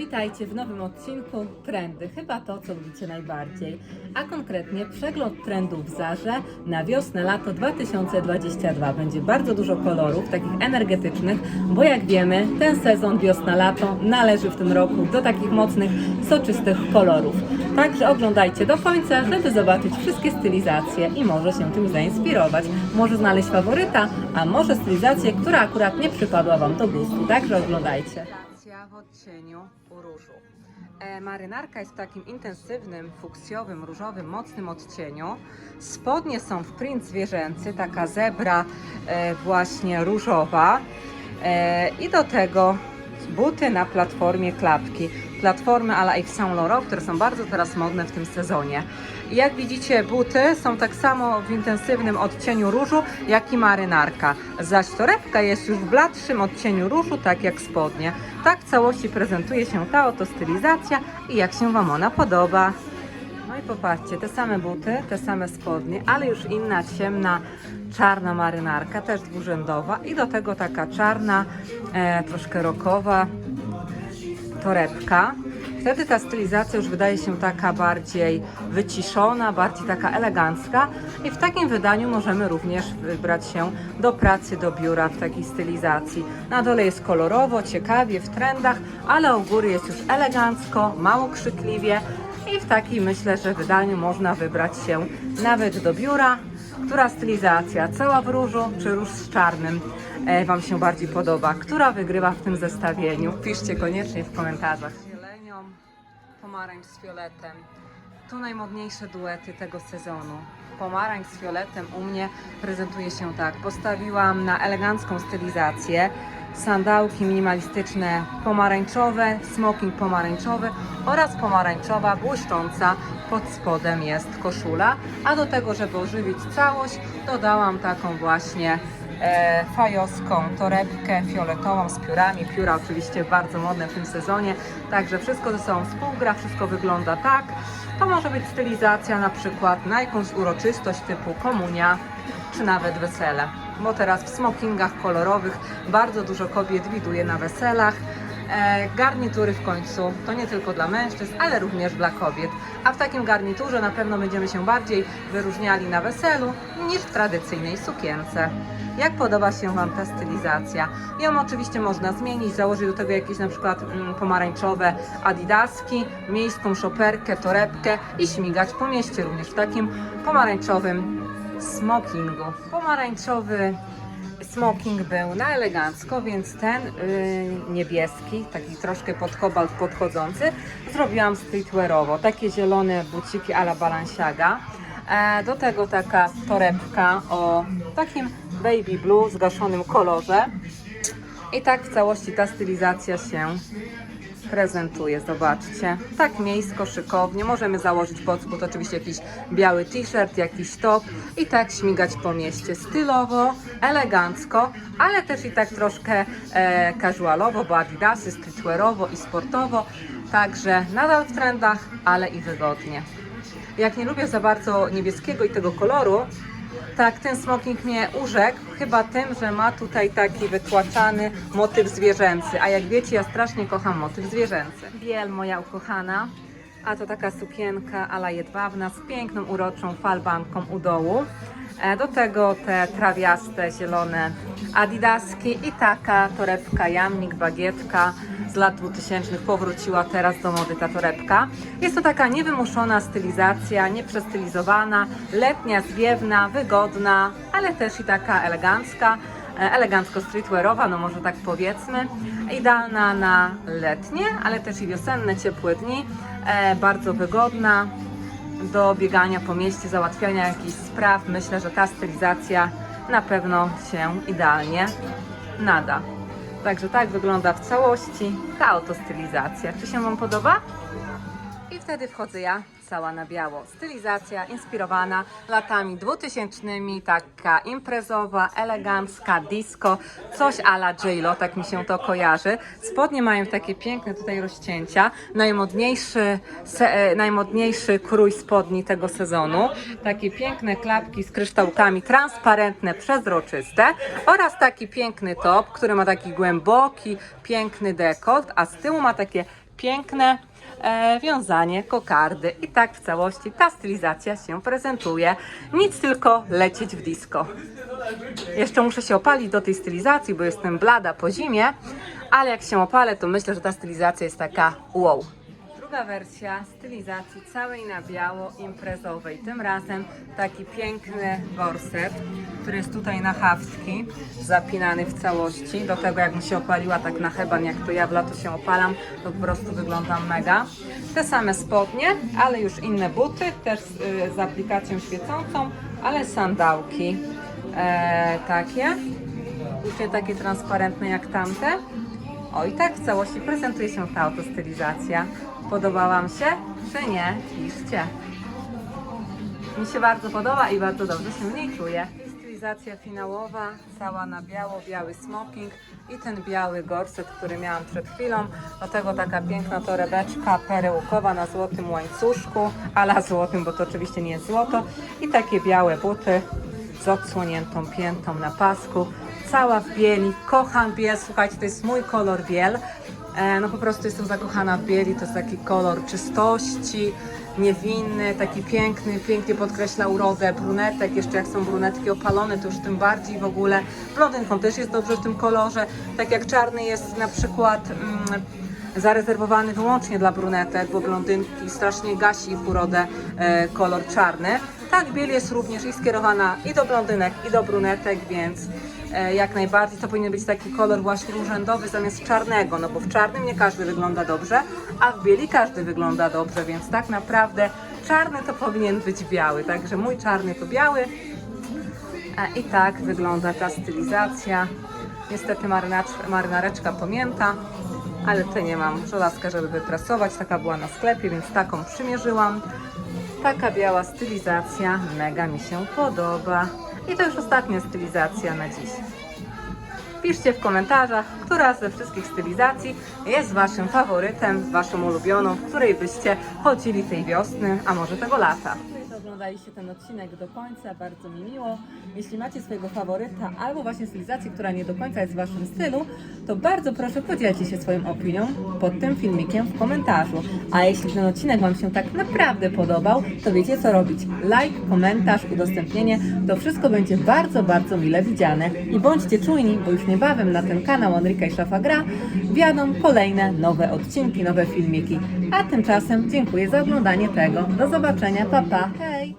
Witajcie w nowym odcinku Trendy, chyba to, co lubicie najbardziej, a konkretnie przegląd trendów w Zarze na wiosnę-lato 2022. Będzie bardzo dużo kolorów, takich energetycznych, bo jak wiemy, ten sezon wiosna-lato należy w tym roku do takich mocnych, soczystych kolorów. Także oglądajcie do końca, żeby zobaczyć wszystkie stylizacje i może się tym zainspirować. Może znaleźć faworyta, a może stylizację, która akurat nie przypadła Wam do gustu. Także oglądajcie. Stylizacja w odcieniu różu. E, marynarka jest w takim intensywnym, fuksjowym, różowym, mocnym odcieniu. Spodnie są w print zwierzęcy, taka zebra e, właśnie różowa. E, I do tego buty na platformie klapki. Platformy à la Yves Saint Laurent, które są bardzo teraz modne w tym sezonie. Jak widzicie, buty są tak samo w intensywnym odcieniu różu, jak i marynarka. Zaś torebka jest już w bladszym odcieniu różu, tak jak spodnie. Tak w całości prezentuje się ta oto stylizacja i jak się Wam ona podoba. No i popatrzcie, te same buty, te same spodnie, ale już inna ciemna, czarna marynarka, też dwurzędowa i do tego taka czarna, e, troszkę rokowa torebka. Wtedy ta stylizacja już wydaje się taka bardziej wyciszona, bardziej taka elegancka i w takim wydaniu możemy również wybrać się do pracy, do biura w takiej stylizacji. Na dole jest kolorowo, ciekawie, w trendach, ale u góry jest już elegancko, mało krzykliwie i w takim myślę, że wydaniu można wybrać się nawet do biura. Która stylizacja, cała w różu czy róż z czarnym Wam się bardziej podoba? Która wygrywa w tym zestawieniu? Piszcie koniecznie w komentarzach. Zielenią, pomarańcz z fioletem. Tu najmodniejsze duety tego sezonu. Pomarańcz z fioletem u mnie prezentuje się tak. Postawiłam na elegancką stylizację. Sandałki minimalistyczne pomarańczowe, smoking pomarańczowy oraz pomarańczowa błyszcząca pod spodem jest koszula. A do tego, żeby ożywić całość, dodałam taką właśnie e, fajowską torebkę fioletową z piórami. Pióra oczywiście bardzo modne w tym sezonie, także wszystko ze sobą współgra, wszystko wygląda tak. To może być stylizacja na przykład na jakąś uroczystość typu komunia, czy nawet wesele. Bo teraz w smokingach kolorowych bardzo dużo kobiet widuje na weselach. E, garnitury w końcu to nie tylko dla mężczyzn, ale również dla kobiet. A w takim garniturze na pewno będziemy się bardziej wyróżniali na weselu niż w tradycyjnej sukience. Jak podoba się Wam ta stylizacja? Ją oczywiście można zmienić, założyć do tego jakieś na przykład mm, pomarańczowe adidaski, miejską szoperkę, torebkę i śmigać po mieście również w takim pomarańczowym smokingu. Pomarańczowy smoking był na elegancko, więc ten yy, niebieski, taki troszkę pod kobalt podchodzący, zrobiłam streetwearowo. Takie zielone buciki a la Balenciaga. E, do tego taka torebka o takim baby blue zgaszonym kolorze. I tak w całości ta stylizacja się prezentuje, zobaczcie. Tak miejsko, szykownie. Możemy założyć pod spód oczywiście jakiś biały t-shirt, jakiś top i tak śmigać po mieście. Stylowo, elegancko, ale też i tak troszkę e, casualowo, bo adidasy, streetwearowo i sportowo. Także nadal w trendach, ale i wygodnie. Jak nie lubię za bardzo niebieskiego i tego koloru, tak, ten smoking mnie urzekł, chyba tym, że ma tutaj taki wytłaczany motyw zwierzęcy. A jak wiecie, ja strasznie kocham motyw zwierzęcy. Biel, moja ukochana. A to taka sukienka ala jedwabna z piękną, uroczą falbanką u dołu. E, Do tego te trawiaste, zielone adidaski i taka torebka jamnik, bagietka z lat 2000 powróciła teraz do mody ta torebka. Jest to taka niewymuszona stylizacja, nieprzestylizowana, letnia, zwiewna, wygodna, ale też i taka elegancka, e, elegancko streetwearowa, no może tak powiedzmy. Idealna na letnie, ale też i wiosenne, ciepłe dni. E, bardzo wygodna do biegania po mieście, załatwiania jakichś spraw. Myślę, że ta stylizacja na pewno się idealnie nada. Także tak wygląda w całości ta oto stylizacja. Czy się Wam podoba? I wtedy wchodzę ja cała na biało. Stylizacja inspirowana latami 2000, taka imprezowa, elegancka, disco, coś ala J-Lo, tak mi się to kojarzy. Spodnie mają takie piękne tutaj rozcięcia. Najmodniejszy, se, e, najmodniejszy krój spodni tego sezonu. Takie piękne klapki z kryształkami, transparentne, przezroczyste oraz taki piękny top, który ma taki głęboki, piękny dekolt, a z tyłu ma takie piękne e, wiązanie kokardy. I tak w całości ta stylizacja się prezentuje. Nic tylko lecieć w disco. Jeszcze muszę się opalić do tej stylizacji, bo jestem blada po zimie, ale jak się opalę, to myślę, że ta stylizacja jest taka wow. Druga wersja stylizacji całej na biało imprezowej. Tym razem taki piękny gorset, który jest tutaj na hawski, zapinany w całości. Do tego jakbym się opaliła tak na heban, jak to ja w lato się opalam, to po prostu wyglądam mega. Te same spodnie, ale już inne buty, też y, z aplikacją świecącą, ale sandałki e, takie. Już nie takie transparentne jak tamte. O i tak w całości prezentuje się ta oto stylizacja. Podoba Wam się, czy nie? Piszcie. Mi się bardzo podoba i bardzo dobrze się w niej czuję. Stylizacja finałowa, cała na biało, biały smoking i ten biały gorset, który miałam przed chwilą. Do tego taka piękna torebeczka perełkowa na złotym łańcuszku, ala złotym, bo to oczywiście nie jest złoto. I takie białe buty z odsłoniętą piętą na pasku. Cała w bieli, kocham biel, słuchajcie, to jest mój kolor biel. E, No po prostu jestem zakochana w bieli, to jest taki kolor czystości, niewinny, taki piękny, pięknie podkreśla urodę brunetek, jeszcze jak są brunetki opalone, to już tym bardziej w ogóle. Blondynkom też jest dobrze w tym kolorze, tak jak czarny jest na przykład mm, zarezerwowany wyłącznie dla brunetek, bo blondynki strasznie gasi ich urodę e, kolor czarny. Tak, biel jest również i skierowana i do blondynek, i do brunetek, więc jak najbardziej to powinien być taki kolor właśnie urzędowy zamiast czarnego, no bo w czarnym nie każdy wygląda dobrze, a w bieli każdy wygląda dobrze, więc tak naprawdę czarny to powinien być biały, także mój czarny to biały. E, I tak wygląda ta stylizacja. Niestety marynareczka pamięta, ale tutaj nie mam żelazka, żeby wyprasować. Taka była na sklepie, więc taką przymierzyłam. Taka biała stylizacja, mega mi się podoba. I to już ostatnia stylizacja na dziś. Piszcie w komentarzach, która ze wszystkich stylizacji jest Waszym faworytem, Waszą ulubioną, w której byście chodzili tej wiosny, a może tego lata. Oglądaliście ten odcinek do końca, bardzo mi miło. Jeśli macie swojego faworyta albo właśnie stylizację, która nie do końca jest w Waszym stylu, to bardzo proszę podzielcie się swoją opinią pod tym filmikiem w komentarzu. A jeśli ten odcinek Wam się tak naprawdę podobał, to wiecie co robić. Like, komentarz, udostępnienie, to wszystko będzie bardzo, bardzo mile widziane. I bądźcie czujni, bo już niebawem na ten kanał Enrika i Szafa Gra kolejne nowe odcinki, nowe filmiki. A tymczasem dziękuję za oglądanie tego. Do zobaczenia, pa pa! Hej!